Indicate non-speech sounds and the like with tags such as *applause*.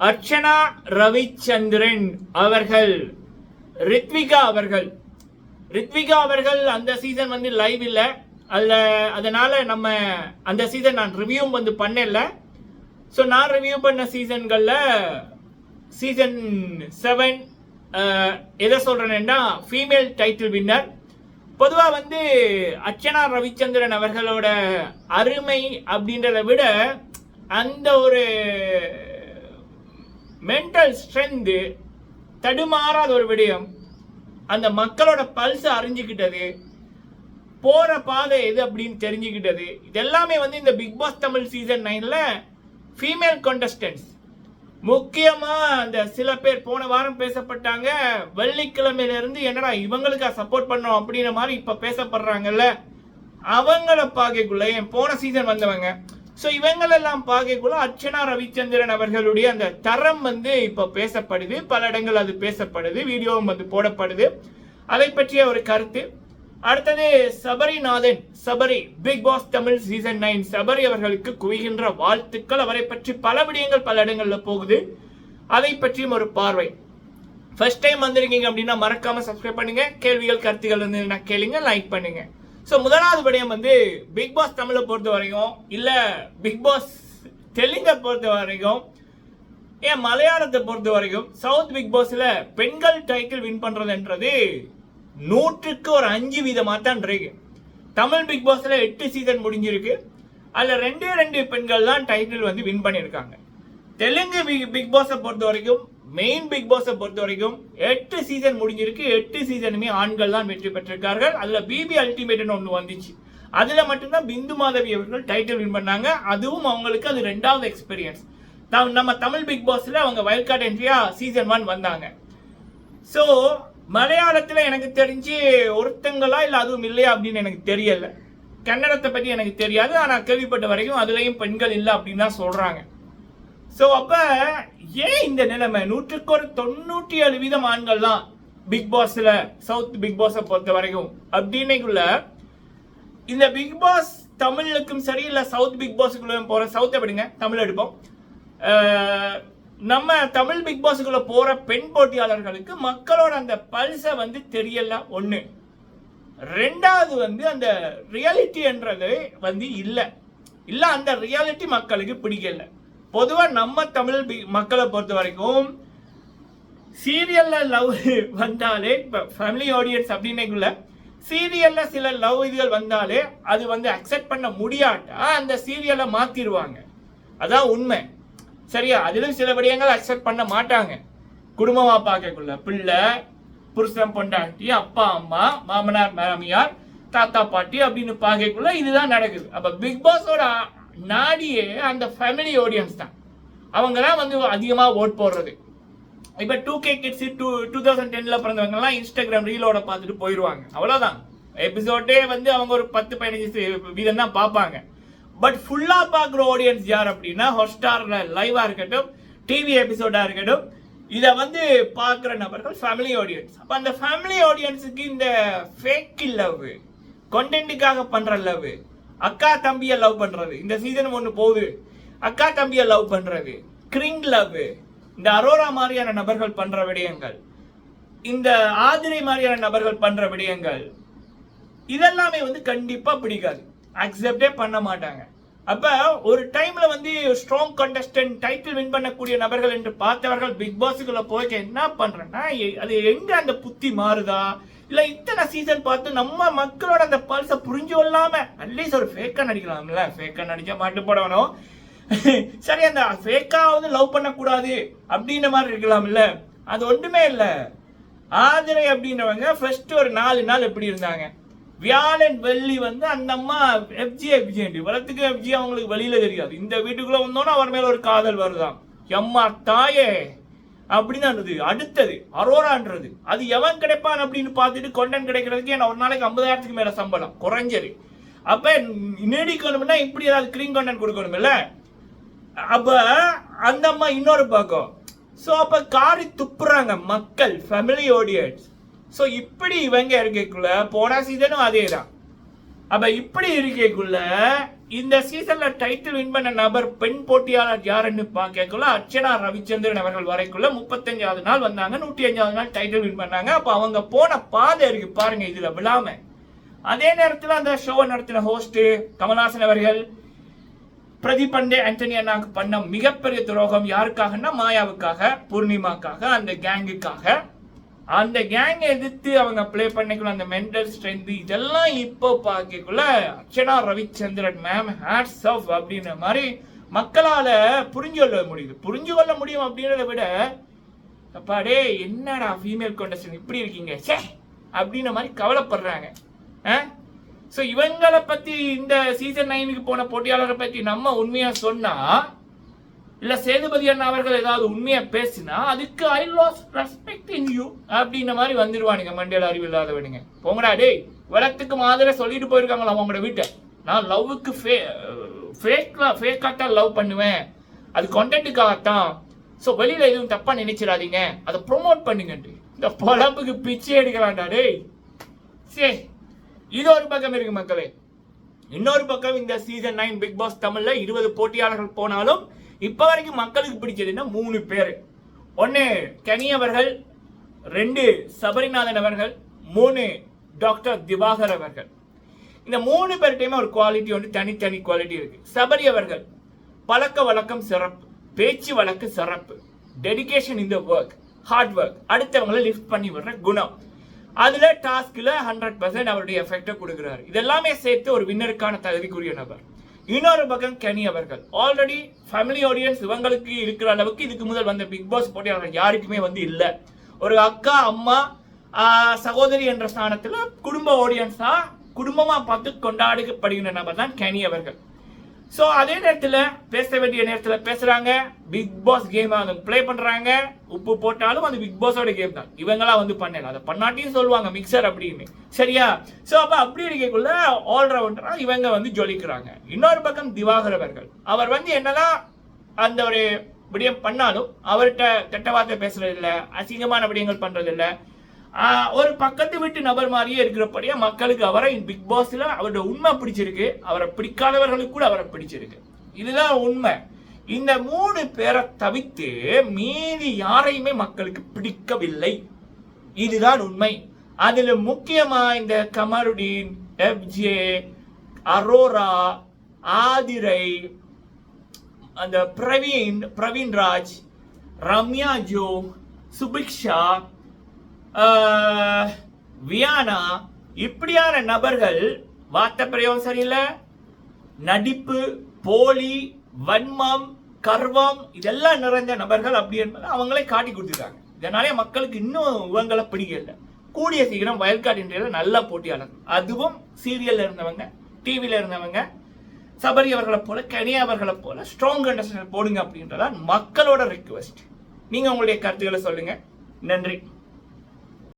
அர்ச்சனா ரவிச்சந்திரன் அவர்கள் ரித்விகா அவர்கள். ரித்விகா அவர்கள் அந்த சீசன் வந்து லைவ் இல்லை. அதில் அதனால் நம்ம அந்த சீசன் நான் ரிவ்யூ வந்து பண்ணல. ஸோ நான் ரிவ்யூ பண்ண சீசன்களில் சீசன் செவன் எதை சொல்கிறேன்னா ஃபீமேல் டைட்டில் வின்னர் பொதுவாக வந்து அர்ச்சனா ரவிச்சந்திரன் அவர்களோட அருமை அப்படின்றத விட அந்த ஒரு மென்டல் ஸ்ட்ரென்த்து தடுமாறாத ஒரு விடயம். அந்த மக்களோட பல்ஸ் அறிஞ்சுக்கிட்டது. போகிற பாதை எது அப்படின்னு தெரிஞ்சுக்கிட்டது. இதெல்லாமே வந்து இந்த பிக் பாஸ் தமிழ் சீசன் நைனில் ஃபீமேல் கண்டஸ்டன்ஸ் முக்கியமாக அந்த சில பேர் போன வாரம் பேசப்பட்டாங்க. வெள்ளிக்கிழமையிலேருந்து என்னடா இவங்களுக்கா சப்போர்ட் பண்ணோம் அப்படின்ற மாதிரி இப்போ பேசப்படுறாங்கல்ல. அவங்கள பார்க்கக்குள்ளே என் போன சீசன் வந்தவங்க. ஸோ இவங்களெல்லாம் பார்க்கக்குள்ள அர்ச்சனா ரவிச்சந்திரன் அவர்களுடைய அந்த தரம் வந்து இப்போ பேசப்படுது. பல இடங்கள் அது பேசப்படுது. வீடியோவும் வந்து போடப்படுது. அதை பற்றிய ஒரு கருத்து. அடுத்தது Sabarinathan. Sabari Bigg Boss Tamil season nine Sabari அவர்களுக்கு குவிகின்ற வாழ்த்துக்கள். அவரை பற்றி பல விடயங்கள் பல இடங்களில் போகுது. அதை பற்றியும் ஒரு பார்வை. ஃபர்ஸ்ட் டைம் வந்திருக்கீங்க அப்படின்னா மறக்காம சப்ஸ்கிரைப் பண்ணுங்க. கேள்விகள் கருத்துகள் இருந்ததுன்னா கேளுங்க லைக் பண்ணுங்க. ஸோ முதலாவது விடயம் வந்து பிக் பாஸ் தமிழை பொறுத்த வரைக்கும் இல்லை பிக் பாஸ் தெலுங்கை பொறுத்த வரைக்கும் ஏன் மலையாளத்தை பொறுத்த வரைக்கும் சவுத் பிக் பாஸில் பெண்கள் டைட்டில் வின் பண்ணுறதுன்றது நூற்றுக்கு ஒரு அஞ்சு வீதமாக தான் இருக்கு. தமிழ் பிக் பாஸில் எட்டு சீசன் முடிஞ்சிருக்கு. அதில் ரெண்டே ரெண்டு பெண்கள் தான் டைட்டில் வந்து வின் பண்ணியிருக்காங்க. தெலுங்கு பிக் பாஸை பொறுத்த வரைக்கும் மெயின் பிக் பாஸை பொறுத்த வரைக்கும் எட்டு சீசன் முடிஞ்சிருக்கு. எட்டு சீசனுமே ஆண்கள் தான் வெற்றி பெற்றிருக்கார்கள். அதில் பிபி அல்டிமேட்னு ஒன்று வந்துச்சு. அதில் மட்டும்தான் பிந்து மாதவி அவர்கள் டைட்டில் வின் பண்ணாங்க. அதுவும் அவங்களுக்கு அது ரெண்டாவது எக்ஸ்பீரியன்ஸ் நம்ம தமிழ் பிக் பாஸில் அவங்க வயல் கார்டு என்ட்ரியாக சீசன் ஒன் வந்தாங்க. ஸோ மலையாளத்தில் எனக்கு தெரிஞ்சு ஒருத்தங்களா இல்லை அதுவும் இல்லையா அப்படின்னு எனக்கு தெரியல. கன்னடத்தை பற்றி எனக்கு தெரியாது. ஆனால் கேள்விப்பட்ட வரைக்கும் அதுலேயும் பெண்கள் இல்லை அப்படின்னு தான் சொல்கிறாங்க ஸோ அப்போ ஏன் இந்த நிலைமை? நூற்றுக்கு ஒரு தொண்ணூற்றி ஏழு வீதம் ஆண்கள் தான் பிக் பாஸில் சவுத் பிக் பாஸை பொறுத்த வரைக்கும். அப்படின்னைக்குள்ள இந்த பிக் பாஸ் தமிழுக்கும் சரி இல்லை சவுத் பிக் பாஸுக்குள்ளே போகிற சவுத்தை விடுங்க தமிழ் எடுப்போம். நம்ம தமிழ் பிக் பாஸுக்குள்ளே போகிற பெண் போட்டியாளர்களுக்கு மக்களோட அந்த பல்ஸை வந்து தெரியல ஒன்று ரெண்டாவது வந்து அந்த ரியாலிட்டின்றது வந்து இல்லை. இல்லை அந்த ரியாலிட்டி மக்களுக்கு பிடிக்கல. பொதுவாக நம்ம தமிழ் பி- மக்களை பொறுத்த வரைக்கும் சீரியல்ல லவ் வந்தாலே இப்போ ஃபேமிலி ஆடியன்ஸ் அப்படின்னைக்குள்ள சீரியல்ல சில லவ் இதுகள் வந்தாலே அது வந்து அக்செப்ட் பண்ண முடியாட்டா அந்த சீரியலை மாத்திருவாங்க. அதான் உண்மை. சரியா? அதிலும் சில விடயங்கள் அக்செப்ட் பண்ண மாட்டாங்க. குடும்பமா பார்க்கக்குள்ள பிள்ளை புருஷன் பொண்டாட்டி அப்பா அம்மா மாமனார் மாமியார் தாத்தா பாட்டி அப்படின்னு பார்க்கக்குள்ள இதுதான் நடக்குது. அப்ப பிக் பாஸோட நாடியே அந்த ஃபேமிலி ஆடியன்ஸ் தான். அவங்க தான் வந்து அதிகமாக ஓட் போடுறது. இப்போ two K kids two two thousand டென்னில் பிறந்தவங்கலாம் இன்ஸ்டாகிராம் ரீலோட பார்த்துட்டு போயிடுவாங்க அவ்வளோதான் எபிசோடே வந்து அவங்க ஒரு பத்து பதினஞ்சு வீதம் தான் பார்ப்பாங்க. பட் ஃபுல்லாக பார்க்குற ஆடியன்ஸ் யார் அப்படின்னா ஹாட்ஸ்டாரில் லைவாக இருக்கட்டும் டிவி எபிசோடாக இருக்கட்டும் இதை வந்து பார்க்குற நபர்கள் ஃபேமிலி ஆடியன்ஸ் அப்போ அந்த ஃபேமிலி ஆடியன்ஸுக்கு இந்த ஃபேக் லவ் கொண்டென்ட்டுக்காக பண்ணுற லவ் அக்கா தம்பியை லவ் பண்ணுறது இந்த சீசன் ஒன்று போகுது. அக்கா தம்பியை லவ் பண்ணுறது கிரிங் லவ் இந்த அரோரா மாதிரியான நபர்கள் பண்ற விடயங்கள். இந்த ஆதிரை மாதிரியான நபர்கள் பண்ற விடயங்கள். இதெல்லாமே வந்து கண்டிப்பா பிடிக்காது. அக்செப்டே பண்ண மாட்டாங்க. அப்ப ஒரு டைம்ல வந்து ஸ்ட்ராங் கண்டஸ்டன்ட் டைட்டில் வின் பண்ணக்கூடிய நபர்கள் என்று பார்த்தவர்கள் பிக் பாஸுக்குள்ள போய் என்ன பண்றேன்னா எ- அது எங்க அந்த புத்தி மாறுதா? இல்ல இத்தனை சீசன் பார்த்து நம்ம மக்களோட அந்த பல்ஸ புரிஞ்சு கொள்ளாம அட்லீஸ்ட் ஒரு ஃபேக்கா நடிக்கலாம்ல? ஃபேக்கா நடிச்சா மாட்டு போடணும். *laughs* சரி அந்த ஃபேக்கா வந்து லவ் பண்ணக்கூடாது அப்படின்ற மாதிரி இருக்கலாம்ல? அது ஒன்றுமே இல்லை. ஆதிரை அப்படின்றவங்க ஃபர்ஸ்ட் ஒரு நாலு நாள் எப்படி இருந்தாங்க? வியாழன் வெள்ளி வந்து அந்த அம்மா எஃப்ஜி எஃப்ஜி வளத்துக்கு எஃப்ஜி அவங்களுக்கு வெளியில தெரியாது. இந்த வீட்டுக்குள்ள வந்தோன்னா அவர் மேல ஒரு காதல் வருதாம். எம்மா தாயே! அப்படின்னு இருந்தது அடுத்தது அரோரான்றது. அது எவன் கிடைப்பான் அப்படின்னு பார்த்துட்டு கொண்டன் கிடைக்கிறதுக்கு என்ன ஒரு நாளைக்கு ஐம்பதாயிரத்துக்கு மேல சம்பளம் குறைஞ்சது. அப்ப நீடிக்கணும்னா இப்படி ஏதாவது கிரீம் கொண்டன் கொடுக்கணுமில்ல அப்ப அந்த அம்மா இன்னொரு பக்கம். ஸோ அப்ப காரி துப்புறாங்க மக்கள் ஃபேமிலி ஆடியன்ஸ் ஸோ இப்படி இவங்க இருக்கக்குள்ள போன சீசனும் அதே தான் அப்ப இப்படி இருக்கக்குள்ள இந்த சீசன்ல டைட்டில் வின் பண்ண நபர் பெண் போட்டியாளர் யாருன்னு பார்க்கக்குள்ள அர்ச்சனா ரவிச்சந்திரன் அவர்கள் வரைக்குள்ள முப்பத்தஞ்சாவது நாள் வந்தாங்க. நூற்றி அஞ்சாவது நாள் டைட்டில் வின் பண்ணாங்க. அப்ப அவங்க போன பாதை இருக்கு பாருங்க இதுல விழாம. அதே நேரத்தில் அந்த ஷோவை நடத்தின ஹோஸ்ட் கமல்ஹாசன் அவர்கள் பிரதிபண்டே பண்டே ஆண்டனி அண்ணாக்கு பண்ண மிகப்பெரிய துரோகம் யாருக்காகன்னா மாயாவுக்காக பூர்ணிமாக்காக அந்த கேங்குக்காக அந்த கேங் எதிர்த்து அவங்க ப்ளே பண்ணிக்கலாம் அந்த மென்டல் ஸ்ட்ரென்த் இதெல்லாம் இப்போ பார்க்கக்குள்ள Archana Ravichandran ma'am hats off அப்படின்ற மாதிரி மக்களால் புரிஞ்சு கொள்ள முடியுது. புரிஞ்சு கொள்ள முடியும் அப்படின்றத விட அப்பாடே என்னடா ஃபீமேல் கண்டஸ்டன் இப்படி இருக்கீங்க? ச்சே! அப்படின்ற மாதிரி கவலைப்படுறாங்க. ஸோ இவங்களை பற்றி இந்த சீசன் நைனுக்கு போன போட்டியாளரை பற்றி நம்ம உண்மையாக சொன்னால் இல்ல சேதுபதி அண்ணா அவர்கள் ஏதாவது உண்மையா பேசினா அதுக்கு I lose respect in you அப்படின்ற மாதிரி வந்துடுவானுங்க மண்டியில் அறிவு இல்லாதவனுங்க. போங்கடா டேய் விளக்குக்கு மாதிரி சொல்லிட்டு போயிருக்காங்களா அவங்களோட வீட்டை? நான் லவ்வுக்கு ஃபே ஃபேக்லாம் ஃபேக்காக லவ் பண்ணுவேன். அது கண்டென்ட்டுக்காகத்தான் ஸோ வெளியில் எதுவும் தப்பாக நினைச்சிடாதீங்க. அதை ப்ரொமோட் பண்ணுங்கன்ட்டு. இந்த பொழப்புக்கு பிச்சை எடுக்கலாம்டா டேய். சரி இது ஒரு பக்கம் இருக்கு மக்களே. இன்னொரு பக்கம் இந்த சீசன் நைன் பிக் பாஸ் தமிழ்ல இருபது போட்டியாளர்கள் போனாலும் இப்போ வரைக்கும் மக்களுக்கு பிடிச்சதுன்னா மூணு பேர். ஒன்று கனி அவர்கள் ரெண்டு சபரிநாதன் அவர்கள் மூணு டாக்டர் திவாகர் அவர்கள். இந்த மூணு பேர்கிட்டயுமே ஒரு குவாலிட்டி வந்து தனித்தனி குவாலிட்டி இருக்கு. சபரி அவர்கள் பழக்க வழக்கம் சிறப்பு பேச்சு வழக்கு சிறப்பு டெடிகேஷன் இந்த ஒர்க் ஹார்ட் ஒர்க் அடுத்தவங்களை லிஃப்ட் பண்ணி விடுற குணம். அதுல டாஸ்க்ல ஹண்ட்ரட் பர்சன்ட் அவருடைய எஃபெக்டை கொடுக்குறாரு. இதெல்லாமே சேர்த்து ஒரு வின்னருக்கான தகுதிக்குரிய நபர். இன்னொரு பக்கம் கனி அவர்கள். ஆல்ரெடி ஃபேமிலி ஆடியன்ஸ் இவங்களுக்கு இருக்கிற அளவுக்கு இதுக்கு முதல் வந்த பிக் பாஸ் போட்டியாளர்கள் யாருக்குமே வந்து இல்ல. ஒரு அக்கா அம்மா ஆஹ், சகோதரி என்ற ஸ்தானத்துல குடும்ப ஆடியன்ஸா குடும்பமா பார்த்து கொண்டாடப்படுகின்ற நபர் தான் கனி அவர்கள். ஸோ அதே நேரத்தில் பேச வேண்டிய நேரத்தில் பேசுறாங்க. பிக் பாஸ் கேம் அவங்க ப்ளே பண்றாங்க. உப்பு போட்டாலும் அது பிக் பாஸோட கேம் தான். இவங்களாம் வந்து பண்ணல. அதை பண்ணாட்டியும் சொல்லுவாங்க மிக்சர் அப்படின்னு. சரியா? ஸோ அப்போ அப்படி இருக்கக்குள்ள ஆல்ரவுண்டராக இவங்க வந்து ஜொலிக்கிறாங்க. இன்னொரு பக்கம் திவாகர் அவர்கள். அவர் வந்து என்னதான் அந்த ஒரு விடயம் பண்ணாலும் அவர்கிட்ட கெட்ட வார்த்தை பேசுறது அசிங்கமான விடயங்கள் பண்றது ஒரு பக்கத்து வீட்டு நபர் மாதிரியே இருக்கிறபடியா மக்களுக்கு அவரை பிக் பாஸ்ல அவரோட உண்மை பிடிச்சிருக்கு அவரை பிடிக்காதவர்களுக்கு கூட அவரை பிடிச்சிருக்கு. இதுதான் உண்மை. இந்த மூணு பேரை தவிர்த்து மீதி யாரையுமே மக்களுக்கு பிடிக்கவில்லை. இதுதான் உண்மை. அதுல முக்கியமா இந்த கமருடீன் எஃப்ஜே அரோரா ஆதிரை அந்த பிரவீன் பிரவீன் ராஜ் ரம்யா ஜோ சுபிக்ஷா வியானா இப்படியான நபர்கள் வார்த்தை பிரயோகம் சரியில்லை? நடிப்பு போலி வன்மம் கர்வம் இதெல்லாம் நிறைஞ்ச நபர்கள் அப்படி என்பதை அவங்களே காட்டி கொடுத்துருக்காங்க இதனாலே மக்களுக்கு இன்னும் இவங்களை பிடிக்கல கூடிய சீக்கிரம் வயல்காட் இன்றையில நல்ல போட்டியாளர்கள் அதுவும் சீரியல்ல இருந்தவங்க டிவியில இருந்தவங்க சபரி அவர்களை போல கனியா அவர்களை போல ஸ்ட்ராங் கண்டஸ்டன்ட் போடுங்க அப்படின்றதான் மக்களோட ரிக்வெஸ்ட் நீங்க உங்களுடைய கருத்துக்களை சொல்லுங்க. நன்றி.